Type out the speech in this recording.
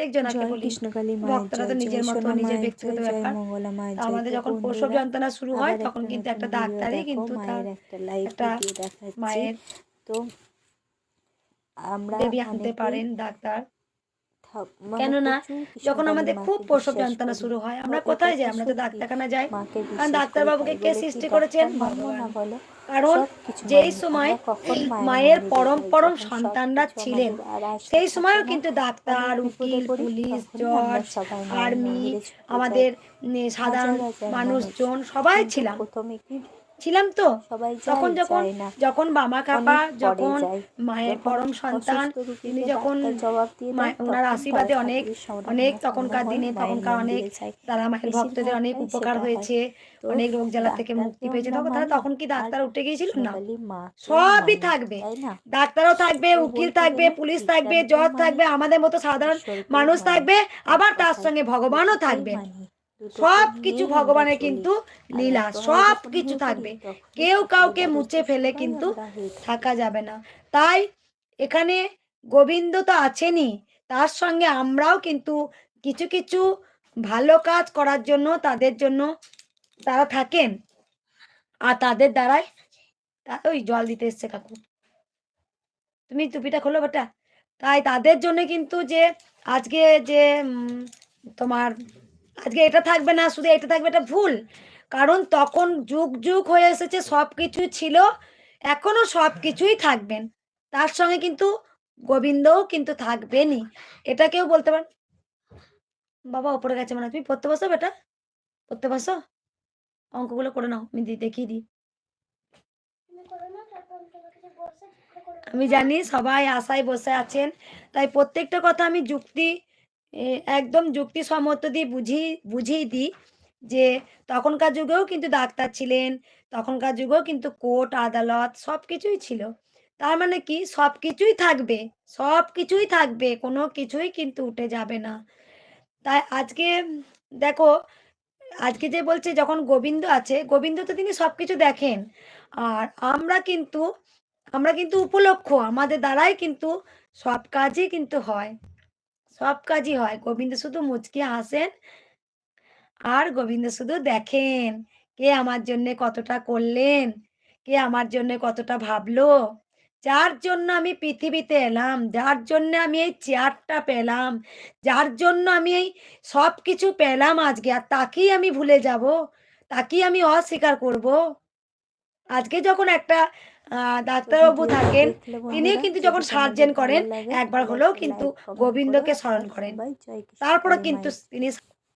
প্রত্যেকজনকে বলি ভক্তরা তো নিজের মতো নিজের ব্যক্তিগত ব্যাপার। আমাদের যখন প্রসব যন্ত্রণা শুরু হয় তখন কিন্তু একটা ডাক্তারই কিন্তু তার মায়ের একটা তো আমরা বেবি আনতে পারেন ডাক্তার। কেননা যখন আমাদের খুব প্রসব যন্ত্রণা শুরু হয় আমরা কোথায় যাই? আমরা তো? ডাক্তারখানা যাই। কারণ বিশ্বাস ডাক্তারবাবুকে করি কে সৃষ্টি করেছেন? ডাক্তার? কারণ যেই সময় মায়ের পরম পরম সন্তানরা ছিলেন। সেই সময়ও কিন্তু ডাক্তার উকিল পুলিশ জজ আর্মি। আমাদের সাধারণ মানুষজন সবাই ছিলাম। ছিলাম তো তখন যখন যখন বামা কাপা যখন মায়ের পরম সন্তান তিনি যখন ওনার আশীর্বাদে অনেক অনেক তখনকার দিনে তখনকার অনেক তারা মায়ের ভক্তদের অনেক উপকার হয়েছে অনেক রোগ জ্বালা থেকে মুক্তি পেয়েছে তখন তারা তখন কি ডাক্তার উঠে গিয়েছিল? না। সবই থাকবে। ডাক্তারও থাকবে উকিল থাকবে পুলিশ থাকবে জজ থাকবে আমাদের মতো সাধারণ মানুষ থাকবে আবার তার সঙ্গে ভগবানও থাকবে। মানি, সব কিছু ভগবানের কিন্তু লীলা সব কিছু থাকবে। কেউ কাউকে মুছে ফেলে কিন্তু থাকি। যাবে না। তাই এখানে গোবিন্দ তো আছেনই তার সঙ্গে আমরাও কিন্তু কিছু কিছু ভালো কাজ করার জন্য তাদের জন্য তারা থাকেন। আর তাদের দ্বারাই ওই জল দিতে এসছে কাকু। তুমি টুপিটা খোলো বেটা। তাই তাদের জন্য কিন্তু যে আজকে যে তোমার আজকে এটা থাকবে না, শুধু এটা থাকবে, এটা ভুল। কারণ তখন যুগ যুগ হয়ে এসেছে সব কিছুই ছিল, এখনও সব কিছুই থাকবেন। তার সঙ্গে কিন্তু গোবিন্দও কিন্তু থাকবেনই। এটা কেউ বলতে পার, বাবা, ওপরে গেছে মানে তুমি পড়তে বসো বেটা। পড়তে বসো। অঙ্কগুলো করে নাও, আমি দেখিয়ে দিই। আমি জানি সবাই আশায় বসে আছেন, তাই প্রত্যেকটা কথা আমি যুক্তি একদম যুক্তিসম্মত দিয়ে বুঝিয়ে বুঝিয়ে দিই যে তখনকার যুগেও কিন্তু ডাক্তার ছিলেন, তখনকার যুগেও কিন্তু কোর্ট, আদালত সব কিছুই ছিল। তার মানে কি? সব কিছুই থাকবে, সব কিছুই থাকবে, কোনো কিছুই কিন্তু উঠে যাবে না। তাই আজকে, দেখো, আজকে যে বলছে যখন গোবিন্দ আছে, গোবিন্দ তো তিনি সব কিছু দেখেন। আর আমরা কিন্তু আমরা কিন্তু উপলক্ষ, আমাদের দ্বারাই কিন্তু সব কাজই কিন্তু হয়। সব কাজই হয়। গোবিন্দ শুধু মুচকি হাসেন আর গোবিন্দ শুধু দেখেন কে আমার জন্য কতটা করলেন, কে আমার জন্য কতটা ভাবলো। যার জন্য আমি পৃথিবীতে এলাম, যার জন্য আমি এই চেয়ারটা পেলাম, যার জন্য আমি এই সব কিছু পেলাম আজকে, আর তাকেই আমি ভুলে যাব, তাকেই আমি অস্বীকার করব। আজকে যখন একটা ডাক্তারবাবু থাকেন। তিনিও কিন্তু যখন সার্জেন করেন, একবার হলেও কিন্তু গোবিন্দকে স্মরণ করেন। তারপরে কিন্তু তিনি